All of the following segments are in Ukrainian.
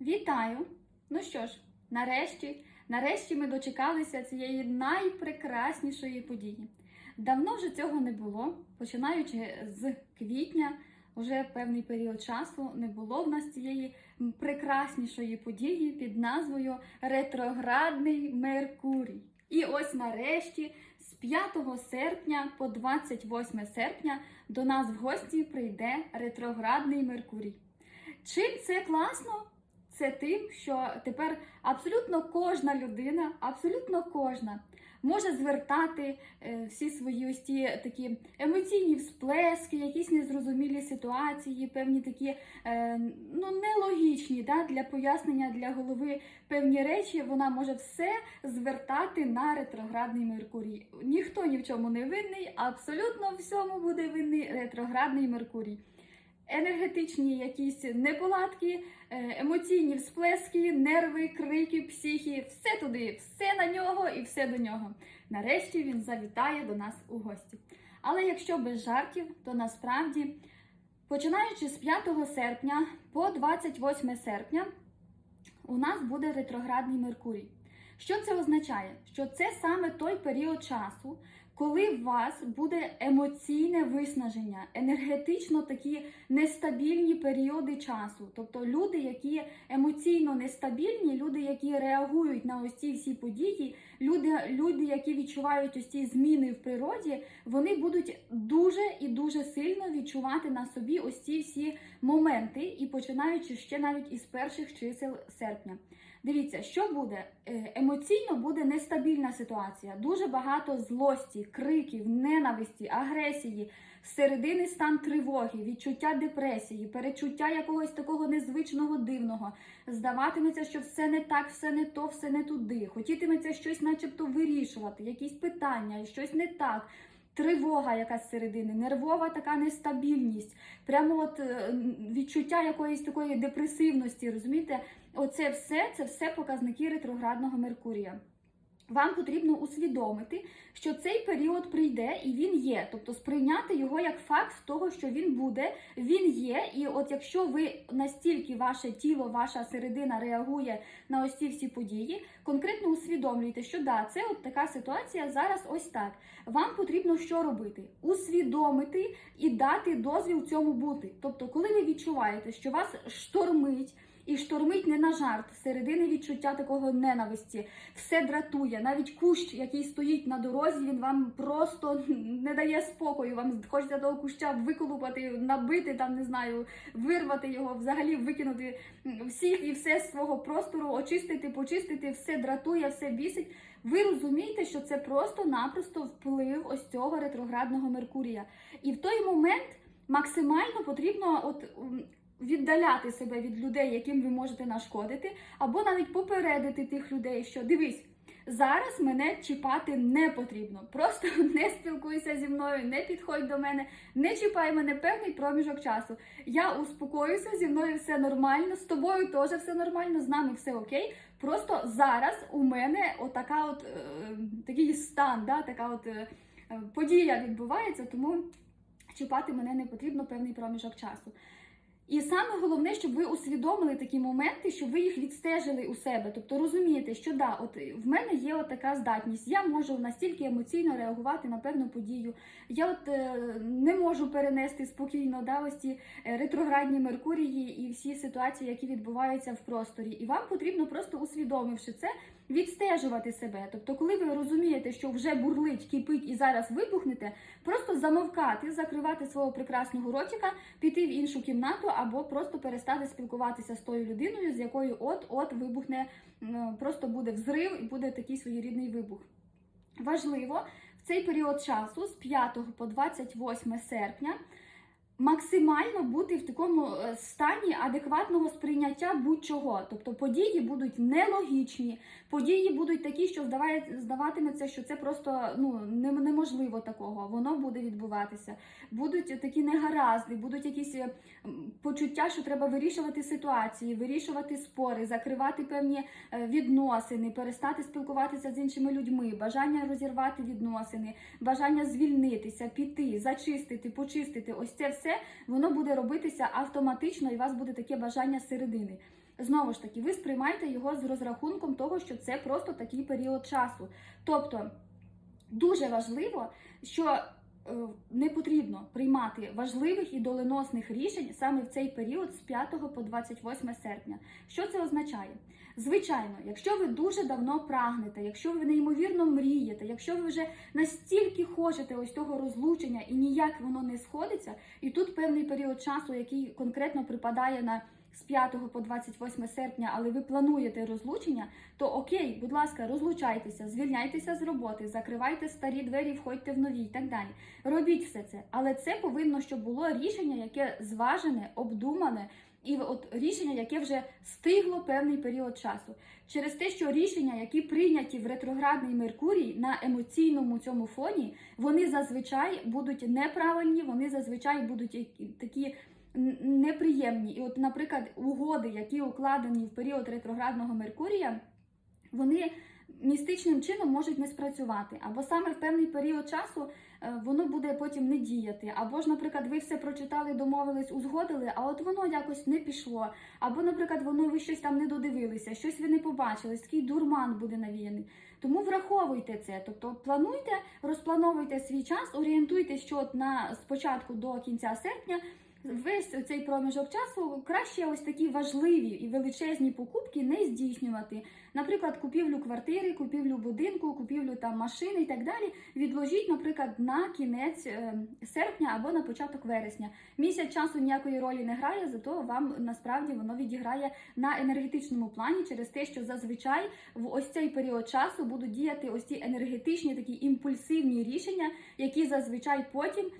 Вітаю! Ну що ж, нарешті, нарешті ми дочекалися цієї найпрекраснішої події. Давно вже цього не було, починаючи з квітня, вже певний період часу не було в нас цієї прекраснішої події під назвою Ретроградний Меркурій. І ось нарешті з 5 серпня по 28 серпня до нас в гості прийде ретроградний Меркурій. Чим це класно? Це тим, що тепер абсолютно кожна людина, абсолютно кожна може звертати е, всі свої ось ті такі емоційні всплески, якісь незрозумілі ситуації, певні такі е, ну нелогічні да, для пояснення для голови певні речі. Вона може все звертати на ретроградний Меркурій. Ніхто ні в чому не винний, абсолютно всьому буде винний ретроградний Меркурій енергетичні якісь неполадки, е, емоційні всплески, нерви, крики, психі, все туди, все на нього і все до нього. Нарешті він завітає до нас у гості. Але якщо без жартів, то насправді, починаючи з 5 серпня по 28 серпня, у нас буде ретроградний Меркурій. Що це означає? Що це саме той період часу, коли у вас буде емоційне виснаження, енергетично такі нестабільні періоди часу. Тобто люди, які емоційно нестабільні, люди, які реагують на ось ці всі події, люди, люди, які відчувають ось ці зміни в природі, вони будуть дуже і дуже сильно відчувати на собі ось ці всі моменти, і починаючи ще навіть із перших чисел серпня. Дивіться, що буде Е, емоційно буде нестабільна ситуація, дуже багато злості, криків, ненависті, агресії, середини стан тривоги, відчуття депресії, перечуття якогось такого незвичного дивного. Здаватиметься, що все не так, все не то, все не туди. Хотітиметься щось, начебто, вирішувати, якісь питання, щось не так. Тривога якась середини, нервова така нестабільність, прямо от е, відчуття якоїсь такої депресивності, розумієте? Оце все це все показники ретроградного Меркурія. Вам потрібно усвідомити, що цей період прийде і він є, тобто сприйняти його як факт того, що він буде, він є. І от якщо ви настільки ваше тіло, ваша середина реагує на ось ці всі події, конкретно усвідомлюйте, що да, це от така ситуація зараз ось так. Вам потрібно що робити? Усвідомити і дати дозвіл цьому бути. Тобто, коли ви відчуваєте, що вас штормить. І штормить не на жарт, середини відчуття такого ненависті, все дратує. Навіть кущ, який стоїть на дорозі, він вам просто не дає спокою. Вам хочеться того куща виколупати, набити там, не знаю, вирвати його, взагалі викинути всіх і все з свого простору, очистити, почистити, все дратує, все бісить. Ви розумієте, що це просто-напросто вплив ось цього ретроградного Меркурія. І в той момент максимально потрібно от віддаляти себе від людей, яким ви можете нашкодити, або навіть попередити тих людей, що дивись. Зараз мене чіпати не потрібно. Просто не спілкуйся зі мною, не підходь до мене, не чіпай мене певний проміжок часу. Я успокоюся, зі мною все нормально, з тобою теж все нормально, з нами все окей. Просто зараз у мене отака от е, такий стан, да, така от е, подія відбувається, тому чіпати мене не потрібно певний проміжок часу. І саме головне, щоб ви усвідомили такі моменти, щоб ви їх відстежили у себе. Тобто розумієте, що да, от в мене є от така здатність, я можу настільки емоційно реагувати на певну подію. Я от е, не можу перенести спокійно да, ось ці е, ретроградні Меркурії і всі ситуації, які відбуваються в просторі. І вам потрібно просто усвідомивши це. Відстежувати себе, тобто, коли ви розумієте, що вже бурлить, кипить і зараз вибухнете, просто замовкати, закривати свого прекрасного ротика, піти в іншу кімнату або просто перестати спілкуватися з тою людиною, з якою от-от вибухне, просто буде взрив і буде такий своєрідний вибух. Важливо в цей період часу з 5 по 28 серпня максимально бути в такому е, стані адекватного сприйняття будь-чого. Тобто події будуть нелогічні, події будуть такі, що здаватиметься, що це просто ну неможливо такого. Воно буде відбуватися. Будуть такі негаразди, будуть якісь е, почуття, що треба вирішувати ситуації, вирішувати спори, закривати певні е, відносини, перестати спілкуватися з іншими людьми, бажання розірвати відносини, бажання звільнитися, піти, зачистити, почистити. Ось це все воно буде робитися автоматично, і у вас буде таке бажання середини. Знову ж таки, ви сприймайте його з розрахунком того, що це просто такий період часу. Тобто дуже важливо, що не потрібно приймати важливих і доленосних рішень саме в цей період з 5 по 28 серпня. Що це означає? Звичайно, якщо ви дуже давно прагнете, якщо ви неймовірно мрієте, якщо ви вже настільки хочете ось того розлучення і ніяк воно не сходиться, і тут певний період часу, який конкретно припадає на з 5 по 28 серпня, але ви плануєте розлучення, то окей, будь ласка, розлучайтеся, звільняйтеся з роботи, закривайте старі двері, входьте в нові і так далі. Робіть все це, але це повинно, щоб було рішення, яке зважене, обдумане. І от рішення, яке вже стигло певний період часу, через те, що рішення, які прийняті в ретроградний Меркурій на емоційному цьому фоні, вони зазвичай будуть неправильні, вони зазвичай будуть такі неприємні. І, от, наприклад, угоди, які укладені в період ретроградного Меркурія, вони містичним чином можуть не спрацювати, або саме в певний період часу е, воно буде потім не діяти. Або ж, наприклад, ви все прочитали, домовились, узгодили, а от воно якось не пішло. Або, наприклад, воно ви щось там не додивилися, щось ви не побачили, такий дурман буде навіяний. Тому враховуйте це. Тобто плануйте, розплановуйте свій час, орієнтуйтесь, що от на спочатку до кінця серпня. Весь цей проміжок часу краще ось такі важливі і величезні покупки не здійснювати. Наприклад, купівлю квартири, купівлю будинку, купівлю там машини і так далі. Відложіть, наприклад, на кінець е, серпня або на початок вересня. Місяць часу ніякої ролі не грає, зато вам насправді воно відіграє на енергетичному плані через те, що зазвичай в ось цей період часу будуть діяти ось ці енергетичні такі імпульсивні рішення, які зазвичай потім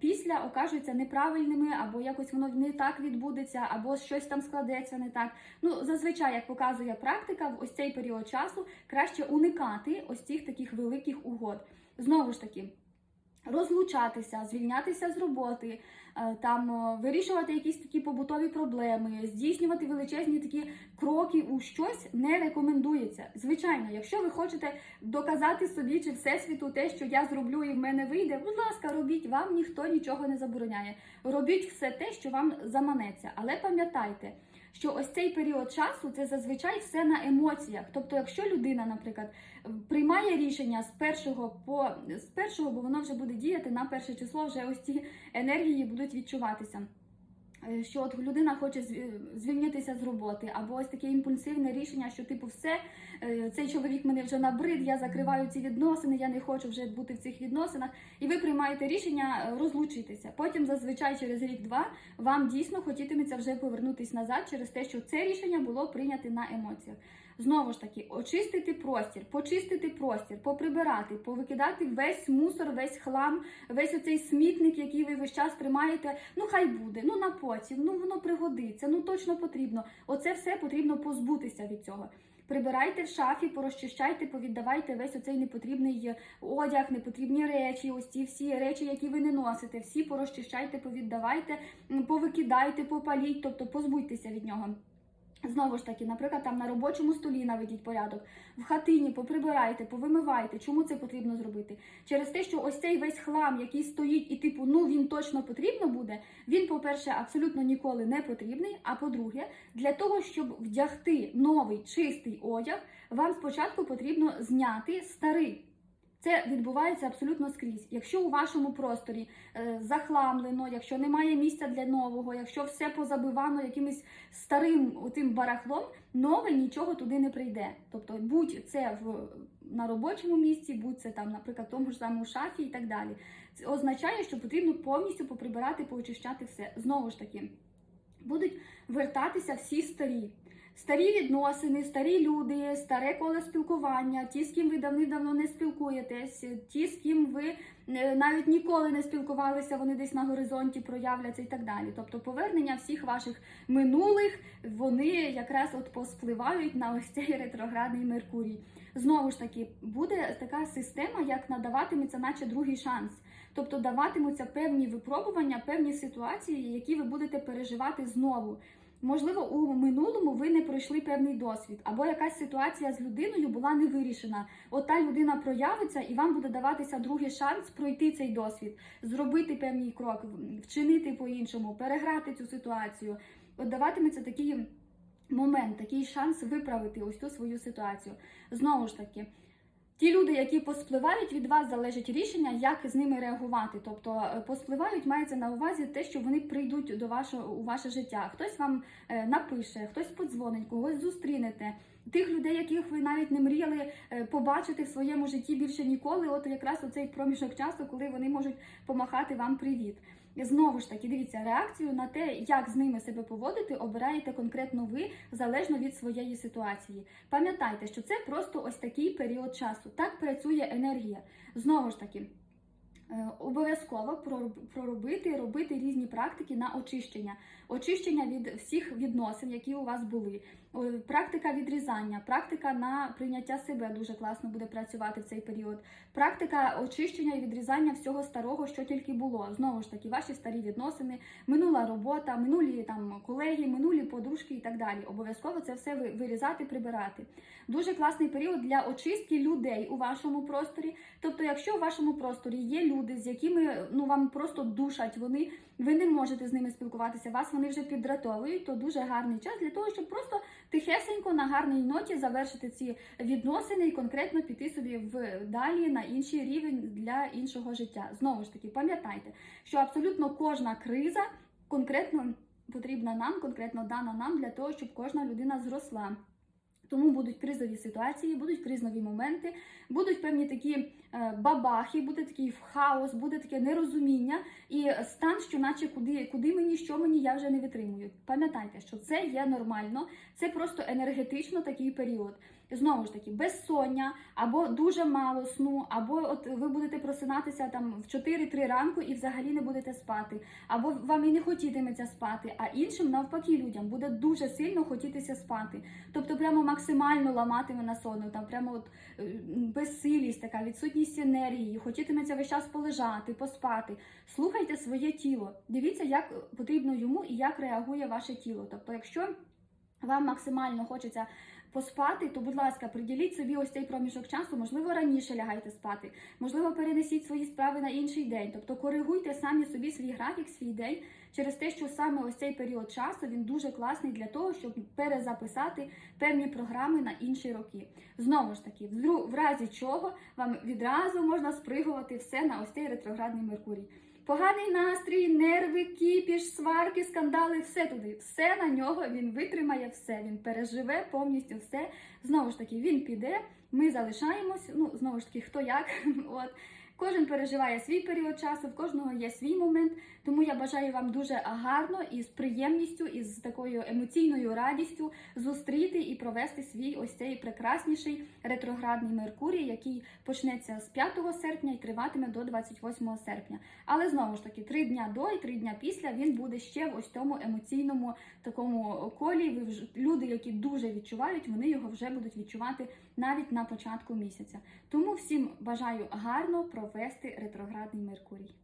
після окажуться неправильними, або якось воно не так відбудеться, або щось там складеться не так. Ну зазвичай, як показує практика, в ось цей період часу краще уникати ось цих таких великих угод. Знову ж таки. Розлучатися, звільнятися з роботи, е, там е, вирішувати якісь такі побутові проблеми, здійснювати величезні такі кроки у щось не рекомендується. Звичайно, якщо ви хочете доказати собі чи всесвіту те, що я зроблю і в мене вийде, будь ласка, робіть, вам ніхто нічого не забороняє. Робіть все те, що вам заманеться. Але пам'ятайте, що ось цей період часу це зазвичай все на емоціях. Тобто, якщо людина, наприклад, приймає рішення з першого по з першого, бо воно вже буде діяти на перше число, вже ось ці енергії будуть відчуватися. Е, Що от людина хоче зві- звільнитися з роботи, або ось таке імпульсивне рішення, що типу все, е, цей чоловік мене вже набрид, я закриваю ці відносини, я не хочу вже бути в цих відносинах, і ви приймаєте рішення е, розлучитися. Потім, зазвичай, через рік-два вам дійсно хотітиметься вже повернутися назад через те, що це рішення було прийняте на емоціях. Знову ж таки, очистити простір, почистити простір, поприбирати, повикидати весь мусор, весь хлам, весь оцей смітник, який ви весь час тримаєте. Ну хай буде, ну на потім, ну воно пригодиться, ну точно потрібно. Оце все потрібно позбутися від цього. Прибирайте в шафі, порозчищайте, повіддавайте весь оцей непотрібний е, одяг, непотрібні речі, ось ці всі речі, які ви не носите. Всі порозчищайте, повіддавайте, повикидайте, попаліть, тобто позбудьтеся від нього. Знову ж таки, наприклад, там на робочому столі наведіть порядок, в хатині поприбирайте, повимивайте. Чому це потрібно зробити? Через те, що ось цей весь хлам, який стоїть, і типу, ну він точно потрібно буде. Він, по-перше, абсолютно ніколи не потрібний. А по-друге, для того, щоб вдягти новий чистий одяг, вам спочатку потрібно зняти старий. Це відбувається абсолютно скрізь. Якщо у вашому просторі е, захламлено, якщо немає місця для нового, якщо все позабивано якимось старим отим барахлом, нове нічого туди не прийде. Тобто, будь це в на робочому місці, будь це там, наприклад, в тому ж самому шафі і так далі. Це означає, що потрібно повністю поприбирати, поочищати все. Знову ж таки, будуть вертатися всі старі. Старі відносини, старі люди, старе коло спілкування, ті, з ким ви давним-давно не спілкуєтесь, ті, з ким ви е, навіть ніколи не спілкувалися, вони десь на горизонті проявляться і так далі. Тобто повернення всіх ваших минулих, вони якраз от поспливають на ось цей ретроградний Меркурій. Знову ж таки, буде така система, як надаватиметься, наче другий шанс. Тобто даватимуться певні випробування, певні ситуації, які ви будете переживати знову. Можливо, у минулому ви не пройшли певний досвід, або якась ситуація з людиною була не вирішена. От та людина проявиться, і вам буде даватися другий шанс пройти цей досвід, зробити певний крок, вчинити по-іншому, переграти цю ситуацію. От даватиметься такі момент, такий шанс виправити ось ту свою ситуацію. Знову ж таки. Ті люди, які поспливають, від вас залежить рішення, як з ними реагувати. Тобто е, поспливають, мається на увазі те, що вони прийдуть до вашого у ваше життя. Хтось вам е, напише, хтось подзвонить, когось зустрінете. Тих людей, яких ви навіть не мріяли е, побачити в своєму житті більше ніколи. От якраз у цей проміжок часу, коли вони можуть помахати вам привіт. Знову ж таки, дивіться, реакцію на те, як з ними себе поводити, обираєте конкретно ви залежно від своєї ситуації. Пам'ятайте, що це просто ось такий період часу. Так працює енергія. Знову ж таки. Е, Обов'язково пророб- проробити, робити різні практики на очищення, очищення від всіх відносин, які у вас були. Практика відрізання, практика на прийняття себе дуже класно буде працювати в цей період. Практика очищення і відрізання всього старого, що тільки було. Знову ж таки, ваші старі відносини, минула робота, минулі там колеги, минулі подружки і так далі. Обов'язково це все ви- вирізати, прибирати. Дуже класний період для очистки людей у вашому просторі. Тобто, якщо у вашому просторі є люди, з якими ну вам просто душать вони, ви не можете з ними спілкуватися, вас вони вже підратовують, то дуже гарний час для того, щоб просто тихесенько на гарній ноті завершити ці відносини і конкретно піти собі в далі на інший рівень для іншого життя. Знову ж таки, пам'ятайте, що абсолютно кожна криза конкретно потрібна нам, конкретно дана нам для того, щоб кожна людина зросла. Тому будуть кризові ситуації, будуть кризові моменти, будуть певні такі бабахи, буде такий хаос, буде таке нерозуміння і стан, що наче куди, куди мені, що мені, я вже не витримую. Пам'ятайте, що це є нормально, це просто енергетично такий період. Знову ж таки, безсоння, або дуже мало сну, або от ви будете просинатися там в 4-3 ранку і взагалі не будете спати, або вам і не хотітиметься спати, а іншим навпаки людям буде дуже сильно хотітися спати. Тобто прямо максимально ламатиме на сон, там прямо от е, безсилість, така відсутність енергії, хотітиметься весь час полежати, поспати. Слухайте своє тіло, дивіться, як потрібно йому і як реагує ваше тіло. Тобто, якщо вам максимально хочеться поспати, то, будь ласка, приділіть собі ось цей проміжок часу, можливо, раніше лягайте спати, можливо, перенесіть свої справи на інший день. Тобто коригуйте самі собі свій графік, свій день через те, що саме ось цей період часу він дуже класний для того, щоб перезаписати певні програми на інші роки. Знову ж таки, в разі чого вам відразу можна спригувати все на ось цей ретроградний Меркурій. Поганий настрій, нерви, кіпіш, сварки, скандали, все туди, все на нього він витримає все. Він переживе повністю все. Знову ж таки, він піде. Ми залишаємось. Ну знову ж таки, хто як. От кожен переживає свій період часу, в кожного є свій момент. Тому я бажаю вам дуже гарно і з приємністю, і з такою емоційною радістю зустріти і провести свій ось цей прекрасніший ретроградний Меркурій, який почнеться з 5 серпня і триватиме до 28 серпня. Але знову ж таки, три дня до і три дня після він буде ще в ось тому емоційному такому колі. Ви вже люди, які дуже відчувають, вони його вже будуть відчувати навіть на початку місяця. Тому всім бажаю гарно провести ретроградний Меркурій.